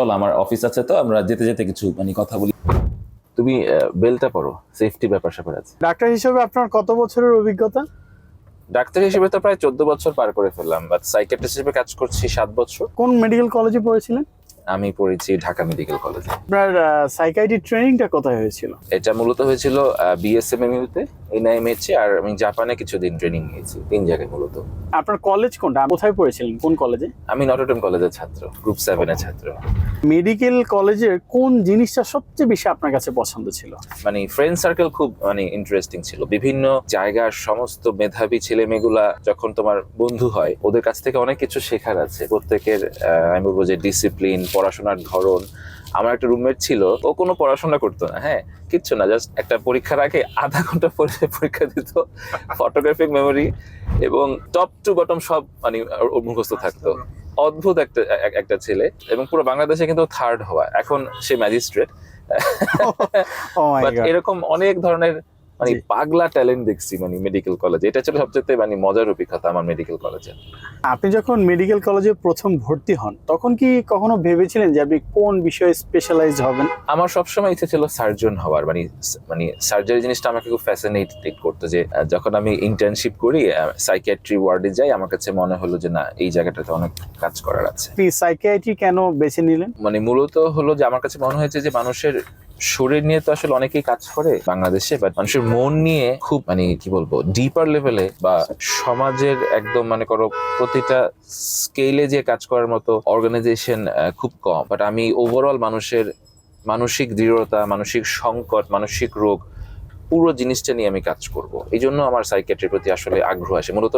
চল আমার অফিস আছে তো আমরা যেতে যেতে কিছু মানে কথা বলি। তুমি বেলটা পরো সেফটি ব্যাপার স্যাপার আছে। ডাক্তার হিসেবে আপনার কত বছরের অভিজ্ঞতা? ডাক্তার হিসেবে তো প্রায় চোদ্দ বছর পার করে ফেললাম বাট সাইকেট্রিস্ট হিসেবে কাজ করছি সাত বছর। কোন মেডিকেল কলেজে পড়েছিলেন? আমি পড়েছি ঢাকা মেডিকেল কলেজে। আপনার সাইকাইট্রি ট্রেনিংটা কোথায় হয়েছিল? এটা মূলত হয়েছিল বিএসএমএমইউ তে এনআইএমএইচে আর আমি জাপানে কিছুদিন ট্রেনিং নিয়েছি তিন জায়গায় মূলত। আপনার কলেজ কোনটা? কোথায় পড়েছিলেন? কোন কলেজে আমি নটরডেম কলেজের ছাত্র গ্রুপ সেভেনের ছাত্র। মেডিকেল কলেজের কোন জিনিসটা সবচেয়ে বেশি আপনার কাছে পছন্দ ছিল? মানে ফ্রেন্ড সার্কেল খুব মানে ইন্টারেস্টিং ছিল। বিভিন্ন জায়গার সমস্ত মেধাবী ছেলে মেয়েগুলা যখন তোমার বন্ধু হয় ওদের কাছ থেকে অনেক কিছু শেখার আছে। প্রত্যেকের আমি বলব যে ডিসিপ্লিন পড়াশোনার ধরন। আমার একটা রুমমেট ছিল ও কোনো পড়াশোনা করতো না হ্যাঁ? কিচ্ছু না জাস্ট একটা পরীক্ষার আগে আধা ঘণ্টা পরে পরীক্ষা দিত ফটোগ্রাফিক মেমোরি এবং টপ টু বটম সব মানে মুখস্থ থাকতো। অদ্ভুত একটা একটা ছেলে এবং পুরো বাংলাদেশে কিন্তু থার্ড হওয়া। এখন সে ম্যাজিস্ট্রেট বাট এরকম অনেক ধরনের মানে পাগলা ট্যালেন্ট দেখছি মানে মেডিকেল কলেজে এটা ছিল সবচেয়ে মানে মজার অভিজ্ঞতা আমার মেডিকেল কলেজে আপনি যখন মেডিকেল কলেজে প্রথম ভর্তি হন তখন কি কখনো ভেবেছিলেন যে আপনি কোন বিষয়ে স্পেশালাইজ হবেন? আমার সবসময় ইচ্ছে ছিল সার্জন হওয়ার মানে মানে সার্জারি জিনিসটা আমাকে খুব ফ্যাসিনেটেড করতো যে যখন আমি ইন্টার্নশিপ করি সাইকিয়াট্রি ওয়ার্ডে যাই আমার কাছে মনে হলো যে না এই জায়গাটাতে অনেক কাজ করার আছে। আপনি সাইকিয়াট্রি কেন বেছে নিলেন? মানে মূলত হলো যে আমার কাছে মনে হয়েছে যে মানুষের শরীর নিয়ে তো আসলে অনেকেই কাজ করে বাংলাদেশে বাট মানুষের মন নিয়ে খুব মানে কি বলব ডিপার লেভেলে বা সমাজের একদম মানে করো, প্রতিটা স্কেলে যে কাজ করার মতো অর্গানাইজেশন খুব কম। বাট আমি ওভারঅল মানুষের, মানসিক দৃঢ়তা, মানসিক সংকট, মানসিক রোগ, পুরো জিনিসটা নিয়ে আমি কাজ করব। এই জন্য আমার সাইকেট্রির প্রতি আসলে আগ্রহ আসে মূলত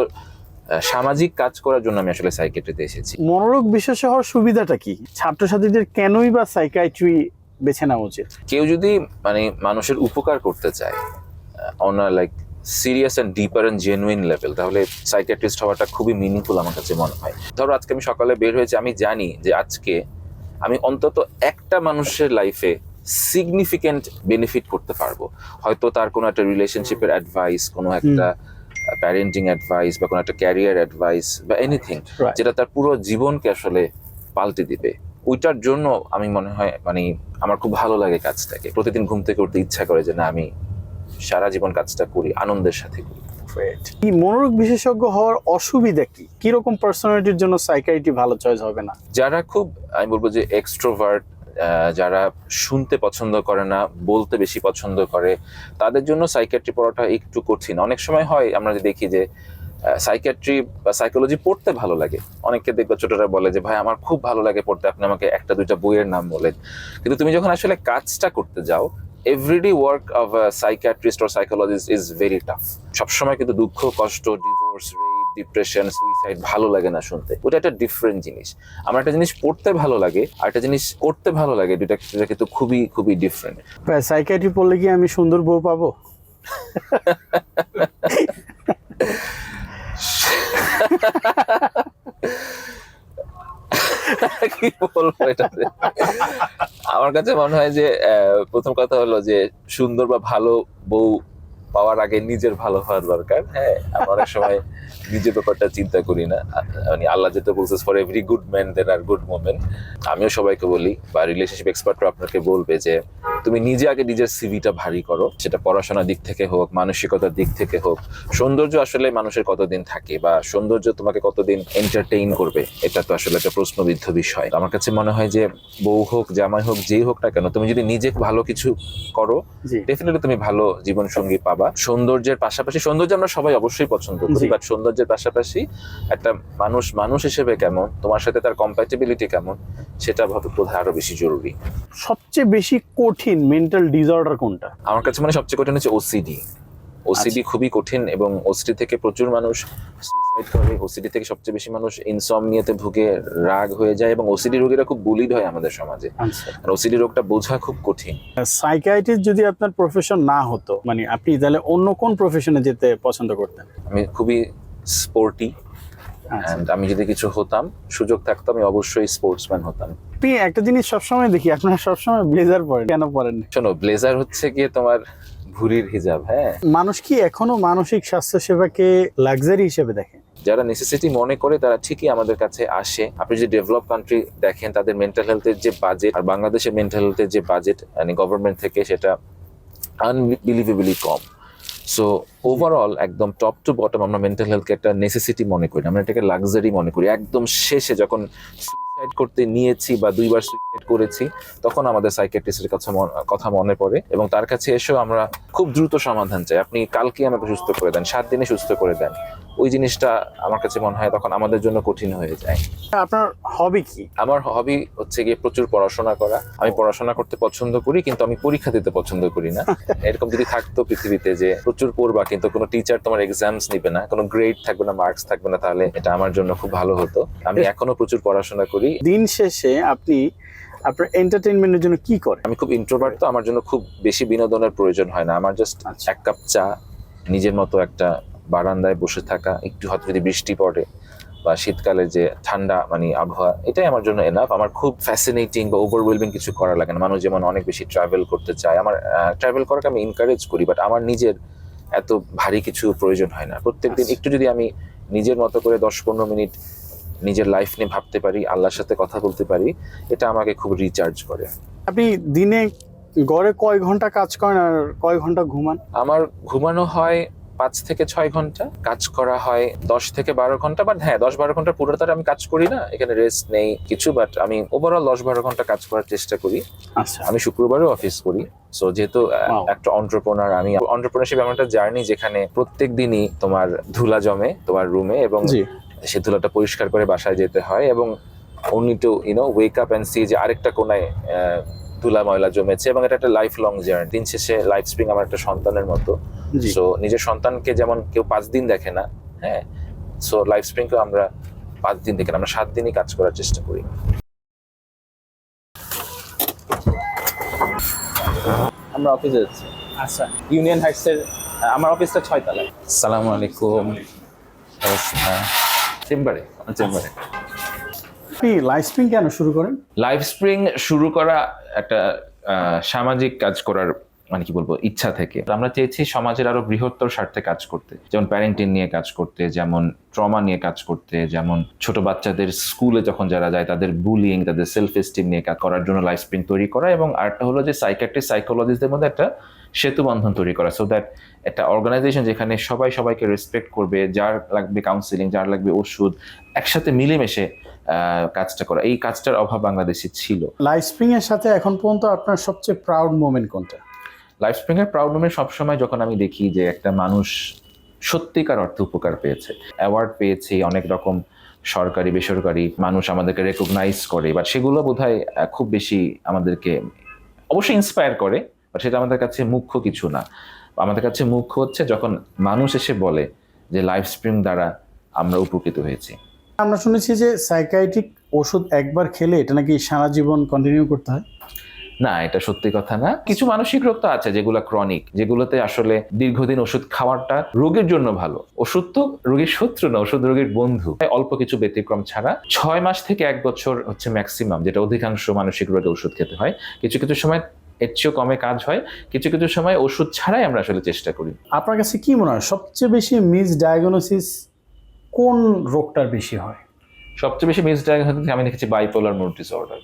সামাজিক কাজ করার জন্য আমি আসলে সাইকেট্রিতে এসেছি। মনোরোগ বিশেষ হওয়ার সুবিধাটা কি? ছাত্রছাত্রীদের কেনই বা সাইকাইট্রি বেছে নেওয়া উচিত। কেউ যদি মানে মানুষের উপকার করতে চায় on like serious and deeper and genuine level তাহলে সাইকিয়াট্রিস্ট হওয়াটা খুবই মিনিংফুল আমার কাছে মনে হয়। ধরো আজকে আমি সকালে বের হয়েছি আমি জানি যে আজকে আমি অন্তত একটা মানুষের লাইফে সিগনিফিকেন্ট বেনিফিট করতে পারব। হয়তো তার কোনো একটা রিলেশনশিপের অ্যাডভাইস কোনো একটা প্যারেন্টিং অ্যাডভাইস বা কোনো একটা ক্যারিয়ার অ্যাডভাইস বা এনিথিং যেটা তার পুরো জীবনকে আসলে পাল্টে দিবে। ওইটার জন্য আমি মনে হয় মানে আমার খুব ভালো লাগে কাজটাকে। প্রতিদিন ঘুম থেকে উঠতে ইচ্ছা করে যে না আমি সারা জীবন কাজটা করি আনন্দের সাথে করি। এই মনোরোগ বিশেষজ্ঞ হওয়ার অসুবিধা কি? কীরকম পার্সোনালিটির জন্য সাইকাইট্রি ভালো চয়েস হবে না? যারা খুব আমি বলব যে এক্সট্রোভার্ট যারা শুনতে পছন্দ করে না বলতে বেশি পছন্দ করে তাদের জন্য সাইকিয়াট্রি পড়াটা একটু কঠিন। অনেক সময় হয় আমরা যে দেখি যে সাইকিয়াট্রি বা সাইকোলজি পড়তে ভালো লাগে। অনেককে দেখবে ছোটরা বলে যে ভাই আমার খুব ভালো লাগে পড়তে আপনি আমাকে একটা দুইটা বইয়ের নাম বলেন। কিন্তু তুমি যখন আসলে কাজটা করতে যাও everyday work of psychiatrist or psychologist is very tough সবসময় কিন্তু দুঃখ কষ্ট ডিভোর্স রেপ ডিপ্রেশন সুইসাইড ভালো লাগে না শুনতে। ওটা একটা ডিফারেন্ট জিনিস। আমার একটা জিনিস পড়তে ভালো লাগে আর একটা জিনিস করতে ভালো লাগে দুটা দুটা কিন্তু খুবই খুবই ডিফারেন্ট সাইকাইট্রি পড়লে কি আমি সুন্দর বউ পাবো? কি বলব আমার কাছে মনে হয় যে প্রথম কথা হলো যে, সুন্দর বা ভালো বউ পাওয়ার আগে নিজের ভালো হওয়ার দরকার হ্যাঁ? অনেক সময় নিজের ব্যাপারটা চিন্তা করি না। মানে আল্লাহ যেটা বলছে for every good man then R good moment আমিও সবাইকে বলি, বা রিলেশনশিপ এক্সপার্টরা আপনাকে বলবে যে তুমি নিজে আগে নিজের সিভিটা ভারী করো সেটা পড়াশোনার দিক থেকে হোক মানসিকতার দিক থেকে হোক। সৌন্দর্য আসলে মানুষের কতদিন থাকে বা সৌন্দর্য তোমাকে কতদিন এন্টারটেইন করবে এটা তো আসলে একটা প্রশ্নবিদ্ধ বিষয়। আমার কাছে মনে হয় যে বউ হোক জামাই হোক যেই হোক না কেন তুমি যদি নিজে ভালো কিছু করো ডেফিনেটলি তুমি ভালো জীবন সঙ্গী পাবা। সৌন্দর্যের পাশাপাশি সৌন্দর্য আমরা সবাই অবশ্যই পছন্দ করি। বাট সৌন্দর্যের পাশাপাশি একটা মানুষ মানুষ হিসেবে কেমন তোমার সাথে তার কম্প্যাটেবিলিটি কেমন সেটা ভাবে বোধহয় আরও বেশি জরুরি। সবচেয়ে বেশি কঠিন মেন্টাল ডিসঅর্ডার কোনটা? আমার কাছে মানে সবচেয়ে কঠিন হচ্ছে ওসিডি ওসিডি আচ্ছা। খুবই কঠিন এবং ওসিডি থেকে প্রচুর মানুষ সুইসাইড করে। ওসিডি থেকে সবচেয়ে বেশি মানুষ ইনসমনিয়াতে ভুগে রাগ হয়ে যায় এবং ওসিডি রোগীরা খুব বুলিড হয় আমাদের সমাজে। আচ্ছা। আর ওসিডি রোগটা বোঝা খুব কঠিন। সাইকাইট্রিস্ট যদি আপনার প্রফেশন না হতো মানে আপনি তাহলে অন্য কোন প্রফেশনে যেতে পছন্দ করতেন? আমি খুবই স্পোর্টি আমি যদি কিছু হতাম সুযোগ থাকতো আমি অবশ্যই স্পোর্টসম্যান হতাম। আপনি একটা জিনিস সবসময় দেখি আপনারা সবসময় ব্লেজার পরেন কেন পরেন? শোনো ব্লেজার হচ্ছে গিয়ে তোমার ভুরির হিজাব হ্যাঁ? মানুষ কি এখনও মানসিক স্বাস্থ্য সেবাকে লাক্সারি হিসেবে দেখে? যারা নেসেসিটি মনে করে তারা ঠিকই আমাদের কাছে আসে। আপনি যে ডেভেলপ কান্ট্রি দেখেন তাদের মেন্টাল হেলথের যে বাজেট আর বাংলাদেশের মেন্টাল হেলথের যে বাজেট মানে গভর্নমেন্ট থেকে সেটা আনবিলিভেবলি কম। সো ওভারঅল একদম টপ টু বটম আমরা মেন্টাল হেলথকে একটা নেসেসিটি মনে করি না, আমরা এটাকে লাক্সারি মনে করি। একদম শেষে যখন সুইসাইড করতে নিয়েছি বা দুইবার সুইসাইড করেছি তখন আমাদের সাইকেট্রিস্টের কাছে কথা মনে পড়ে এবং তার কাছে এসেও আমরা খুব দ্রুত সমাধান চাই। আপনি কালকে আমাকে সুস্থ করে দেন সাত দিনে সুস্থ করে দেন। ওই জিনিসটা আমার কাছে মনে হয় তখন আমাদের জন্য কঠিন হয়ে যায়। আপনার হবি কি? আমার হবি হচ্ছে গিয়ে প্রচুর পড়াশোনা করা। আমি পড়াশোনা করতে পছন্দ করি কিন্তু আমি পরীক্ষা দিতে পছন্দ করি না। এরকম যদি থাকতো পৃথিবীতে যে প্রচুর পড়বা কিন্তু কোনো টিচার তোমার এক্সামস নিবে না কোনো গ্রেড থাকবে না মার্কস থাকবে না তাহলে এটা আমার জন্য খুব ভালো হতো। আমি এখনও প্রচুর পড়াশোনা করি। দিন শেষে আপনি আপনার এন্টারটেইনমেন্টের জন্য কি করেন? আমি খুব ইন্ট্রোভার্ট তো আমার জন্য খুব বেশি বিনোদনের প্রয়োজন হয় না। আমার জাস্ট আচ্ছা। এক কাপ চা নিজের মতো একটা বারান্দায় বসে থাকা একটু হয়তো যদি বৃষ্টি পড়ে বা শীতকালে যে ঠান্ডা মানে আবহাওয়া এটাই আমার জন্য এনাফ আমার খুব ফ্যাসিনেটিং বা ওভারওয়েলমিং কিছু করা লাগে না। মানুষ যেমন অনেক বেশি ট্রাভেল করতে চায়। আমার ট্রাভেল করাকে আমি এনকারেজ করি বাট আমার নিজের এত ভারী কিছু প্রয়োজন হয় না। প্রত্যেক দিন একটু যদি আমি নিজের মতো করে দশ পনেরো মিনিট নিজের লাইফ নিয়ে ভাবতে পারি আল্লাহর সাথে কথা বলতে পারি এটা আমাকে খুব রিচার্জ করে। আপনি দিনে গড়ে কয় ঘণ্টা কাজ করেন আর কয় ঘণ্টা ঘুমান? আমার ঘুমানো হয় পাঁচ থেকে ছয় ঘণ্টা কাজ করা হয় দশ থেকে বারো ঘণ্টা বাট হ্যাঁ দশ বারো ঘণ্টা পুরোটা আমি কাজ করি না এখানে রেস্ট নেই কিছু বাট আমি ওভারঅল দশ বারো ঘণ্টা কাজ করার চেষ্টা করি। আচ্ছা। আমি শুক্রবারও অফিস করি সো যেহেতু একটা অন্টারপ্রনার আমি অন্টারপ্রনারশিপ এমন একটা জার্নি যেখানে প্রত্যেক দিনই তোমার ধুলা জমে তোমার রুমে এবং সে ধুলাটা পরিষ্কার করে বাসায় যেতে হয় এবং only to you know wake up and see যে আরেকটা কোনায় ধুলা ময়লা জমেছে এবং এটা একটা লাইফ লং জার্নি দিন শেষে লাইফ স্প্রিং আমার একটা সন্তানের মতো। সো নিজের সন্তানকে যেমন কেউ পাঁচ দিন দেখে না হ্যাঁ? সো লাইফ স্প্রিংকে আমরা পাঁচ দিন দেখে না, আমরা সাত দিনই কাজ করার চেষ্টা করি। আমরা অফিসে যাচ্ছি। আচ্ছা ইউনিয়ন হাইটসের আমার অফিসটা ছয় তলায় সালামু আলাইকুম চেম্বারে। চেম্বারে। লাইভ স্ট্রিম কেন শুরু করেন? লাইভ স্প্রিং শুরু করা একটা সামাজিক কাজ করার মানে কি বলব, ইচ্ছা থেকে। আমরা চেয়েছি সমাজের আরও বৃহত্তর স্বার্থে কাজ করতে। যেমন প্যারেন্টিং নিয়ে কাজ করতে, যেমন ট্রমা নিয়ে কাজ করতে, যেমন ছোট বাচ্চাদের স্কুলে যখন যারা যায়, তাদের বুলিং তাদের সেলফ এস্টিম নিয়ে কাজ করার জন্য লাইফ স্প্রিং তৈরি করা এবং আরেকটা হলো যে সাইকাট্রিস্ট সাইকোলজিস্টদের মধ্যে একটা সেতু বন্ধন তৈরি করা। সো দ্যাট একটা অর্গানাইজেশন যেখানে সবাই সবাইকে রেসপেক্ট করবে, যার লাগবে কাউন্সিলিং যার লাগবে ওষুধ, একসাথে মিলেমিশে কাজটা করা। এই কাজটার অভাব বাংলাদেশে ছিল। লাইভ স্প্রিং এর সাথে এখন পর্যন্ত আপনার সবচেয়ে প্রাউড মোমেন্ট কোনটা? লাইফ স্প্রিং এর প্রাউড মোমেন্ট সবসময় যখন আমি দেখি যে একটা মানুষ সত্যিকার অর্থে উপকার পেয়েছে অ্যাওয়ার্ড পেয়েছে অনেক রকম সরকারি বেসরকারি মানুষ আমাদেরকে রেকগনাইজ করে বাট সেগুলো আহ, খুব বেশি আমাদেরকে অবশ্যই ইন্সপায়ার করে বাট সেটা আমাদের কাছে মুখ্য কিছু না। আমাদের কাছে মুখ্য হচ্ছে যখন মানুষ এসে বলে যে লাইফ স্প্রিং দ্বারা আমরা উপকৃত হয়েছি। আমরা শুনেছি যে সাইকাইট্রিক ওষুধ একবার খেলে এটা নাকি সারা জীবন কন্টিনিউ করতে হয়? না এটা সত্যি কথা না। কিছু মানসিক রোগ তো আছে যেগুলো ক্রনিক যেগুলোতে আসলে দীর্ঘদিন ওষুধ খাওয়াটা রোগের জন্য ভালো। ওষুধ তো রোগীর শত্রু না ওষুধ রোগীর বন্ধু। অল্প কিছু ব্যতিক্রম ছাড়া ছয় মাস থেকে এক বছর হচ্ছে ম্যাক্সিমাম যেটা অধিকাংশ মানসিক রোগে ওষুধ খেতে হয়। কিছু কিছু সময় এর চেয়েও কমে কাজ হয়। কিছু কিছু সময় ওষুধ ছাড়াই আমরা আসলে চেষ্টা করি। আপনার কাছে কি মনে হয় সবচেয়ে বেশি মিস ডায়াগনোসিস কোন রোগটার বেশি হয়? সবচেয়ে বেশি মিস ডায়াগনোসিস আমি দেখেছি বাইপোলার মুড ডিসঅর্ডার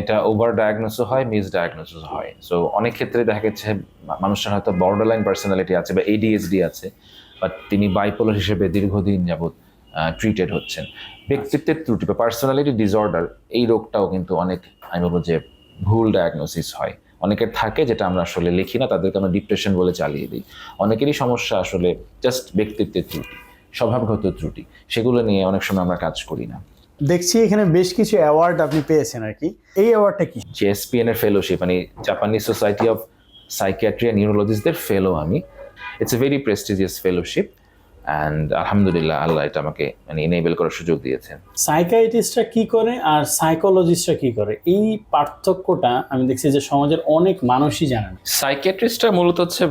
এটা ওভার ডায়াগনোসও হয় মিস ডায়াগনোসিস হয়। সো অনেক ক্ষেত্রে দেখা গেছে মানুষের হয়তো বর্ডারলাইন পার্সোনালিটি আছে বা এডিএসডি আছে বাট তিনি বাইপোলার হিসেবে দীর্ঘদিন যাবৎ ট্রিটেড হচ্ছেন। ব্যক্তিত্বের ত্রুটি বা পার্সোনালিটি ডিসঅর্ডার এই রোগটাও কিন্তু অনেক আমি বলব যে ভুল ডায়াগনোসিস হয়। অনেকের থাকে যেটা আমরা আসলে লিখি না তাদেরকে আমরা ডিপ্রেশন বলে চালিয়ে দিই। অনেকেরই সমস্যা আসলে জাস্ট ব্যক্তিত্বের ত্রুটি। স্বভাবগত ত্রুটি। সেগুলো নিয়ে অনেক সময় আমরা কাজ করি না। দেখছি এখানে বেশ কিছু অ্যাওয়ার্ড আপনি পেয়েছেন আর কি। এই অ্যাওয়ার্ডটা কি? জেএসপিএন এর ফেলোশিপ মানে Japanese society of psychiatry and নিউরোলজিস্টদের fellow আমি। It's a very prestigious fellowship and আলহামদুলিল্লাহ আল্লাহ এটা আমাকে মানে ইনেবল করার সুযোগ দিয়েছেন সাইকাইটিস্টরা কি করে আর সাইকোলজিস্টরা কি করে? এই পার্থক্যটা আমি দেখছি যে সমাজের অনেক মানুষই জানেন সাইকিয়াট্রিস্টরা মূলত হচ্ছে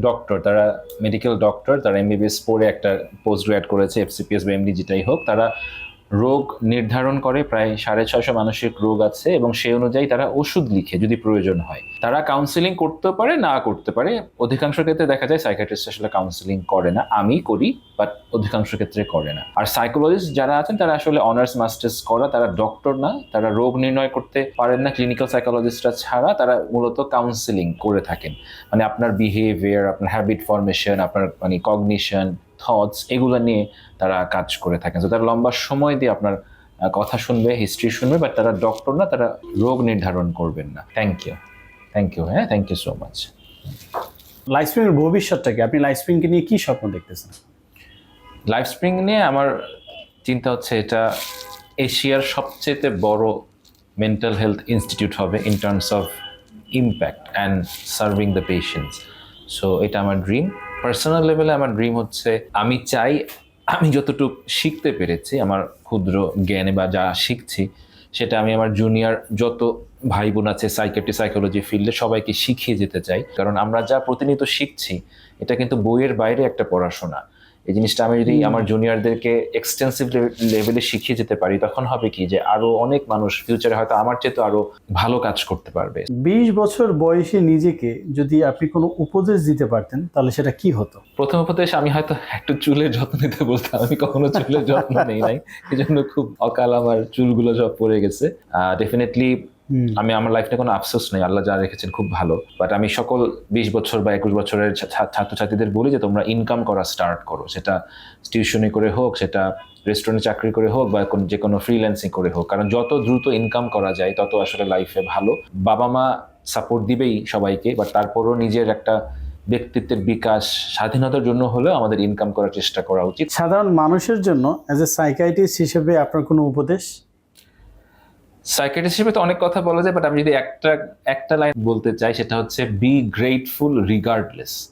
ডক্টর তারা মেডিকেল ডক্টর তারা এমবিবিএস পড়ে একটা পোস্ট গ্রাড করেছে এফসিপিএস বা এমডি যেটাই হোক। তারা রোগ নির্ধারণ করে, প্রায় সাড়ে ছয়শো মানসিক রোগ আছে এবং সেই অনুযায়ী তারা ওষুধ লিখে যদি প্রয়োজন হয়। তারা কাউন্সিলিং করতে পারে, না করতে পারে, অধিকাংশ ক্ষেত্রে দেখা যায় সাইকাট্রিস্ট আসলে কাউন্সিলিং করে না। আমি করি বাট অধিকাংশ ক্ষেত্রে করে না। আর সাইকোলজিস্ট যারা আছেন, তারা আসলে অনার্স মাস্টার্স করা, তারা ডক্টর না, তারা রোগ নির্ণয় করতে পারেন না। ক্লিনিক্যাল সাইকোলজিস্টরা ছাড়া তারা মূলত কাউন্সিলিং করে থাকেন। মানে আপনার বিহেভিয়ার আপনার হ্যাবিট ফরমেশন আপনার মানে কগনিশন থটস এগুলো নিয়ে তারা কাজ করে থাকেন। তো তারা লম্বা সময় দিয়ে আপনার কথা শুনবে হিস্ট্রি শুনবে বাট তারা ডক্টর না তারা রোগ নির্ধারণ করবেন না। থ্যাংক ইউ থ্যাংক ইউ হ্যাঁ? Thank you so much life স্প্রিংয়ের ভবিষ্যৎটা কি? আপনি লাইফ স্প্রিংকে নিয়ে কি স্বপ্ন দেখতেছেন? লাইফ স্প্রিং নিয়ে আমার চিন্তা হচ্ছে এটা এশিয়ার সবচেয়ে বড় মেন্টাল হেলথ ইনস্টিটিউট হবে in terms of impact and serving the patients so এটা আমার ড্রিম পার্সোনাল লেভেলে আমার ড্রিম হচ্ছে, আমি চাই, আমি যতটুকু শিখতে পেরেছি, আমার ক্ষুদ্র জ্ঞানে বা যা শিখছি, সেটা আমি আমার জুনিয়র যত ভাই বোন আছে সাইকেট্রি সাইকোলজি ফিল্ডে সবাইকে শিখিয়ে যেতে চাই। কারণ আমরা যা প্রতিনিয়ত শিখছি, এটা কিন্তু বইয়ের বাইরে একটা পড়াশোনা। এই জিনিসটা আমি যদি আমার জুনিয়রদেরকে এক্সটেন্সিভ লেভেলে শিখিয়ে যেতে পারি তখন হবে কি যে আরও অনেক মানুষ ফিউচারে হয়তো আমার চেয়ে তো আরও ভালো কাজ করতে পারবে। বিশ বছর বয়সে নিজেকে যদি আপনি কোনো উপদেশ দিতে পারতেন তাহলে সেটা কি হতো? প্রথম উপদেশ আমি হয়তো একটু চুলের যত্ন নিতে বলতাম। আমি কখনো চুলের যত্ন নেই নাই। এই জন্য খুব অকাল আমার চুলগুলো সব পড়ে গেছে। ডেফিনেটলি। আমি আমার লাইফে কোনো আফসোস নেই আল্লাহ যা রেখেছেন খুব ভালো। বাট আমি সকল বিশ বছর বা একুশ বছরের ছাত্রছাত্রীদের বলি যে তোমরা ইনকাম করা স্টার্ট করো। সেটা টিউশনি করে হোক সেটা রেস্টুরেন্টে চাকরি করে হোক বা কোন- যে কোনো ফ্রিল্যান্সিং করে হোক। কারণ যত দ্রুত ইনকাম করা যায় তত আসলে লাইফে ভালো। বাবা মা সাপোর্ট দিবেই সবাইকে বাট তারপরও নিজের একটা ব্যক্তিত্বের বিকাশ স্বাধীনতার জন্য হলেও আমাদের ইনকাম করার চেষ্টা করা উচিত। সাধারণ মানুষের জন্য অ্যাজ এ সাইকাইটিস্ট হিসেবে আপনার কোনো উপদেশ? সাইকেটিস্ট হিসেবে তো অনেক কথা বলা যায় বাট আমি যদি একটা একটা লাইন বলতে চাই সেটা হচ্ছে বি গ্রেটফুল রিগার্ডলেস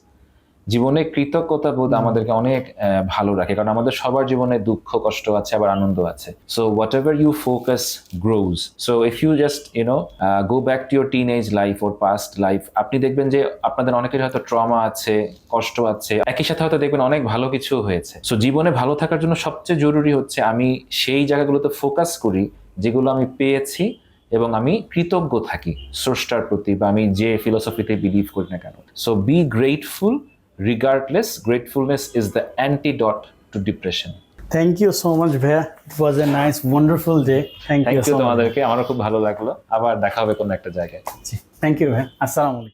জীবনে কৃতজ্ঞতা বোধ আমাদেরকে অনেক ভালো রাখে কারণ আমাদের সবার জীবনে দুঃখ কষ্ট আছে আবার আনন্দ আছে। So whatever you focus grows so if you just you know go back to your teenage life or past life আপনি দেখবেন যে আপনাদের অনেকের হয়তো ট্রমা আছে কষ্ট আছে একই সাথে হয়তো দেখবেন অনেক ভালো কিছু হয়েছে। সো জীবনে ভালো থাকার জন্য সবচেয়ে জরুরি হচ্ছে আমি সেই জায়গাগুলোতে ফোকাস করি যেগুলো আমি পেয়েছি এবং আমি কৃতজ্ঞ থাকি স্রষ্টার প্রতি বা আমি যে ফিলোসফিতে বিলিভ করি না কেন। So be grateful regardless gratefulness is the antidote to depression thank you so much ভাইয়া it was a nice wonderful day thank you তোমাদেরকে। আমারও খুব ভালো লাগল। আবার দেখা হবে কোনো একটা জায়গায়। থ্যাংক ইউ ভাইয়া আসসালামু আলাইকুম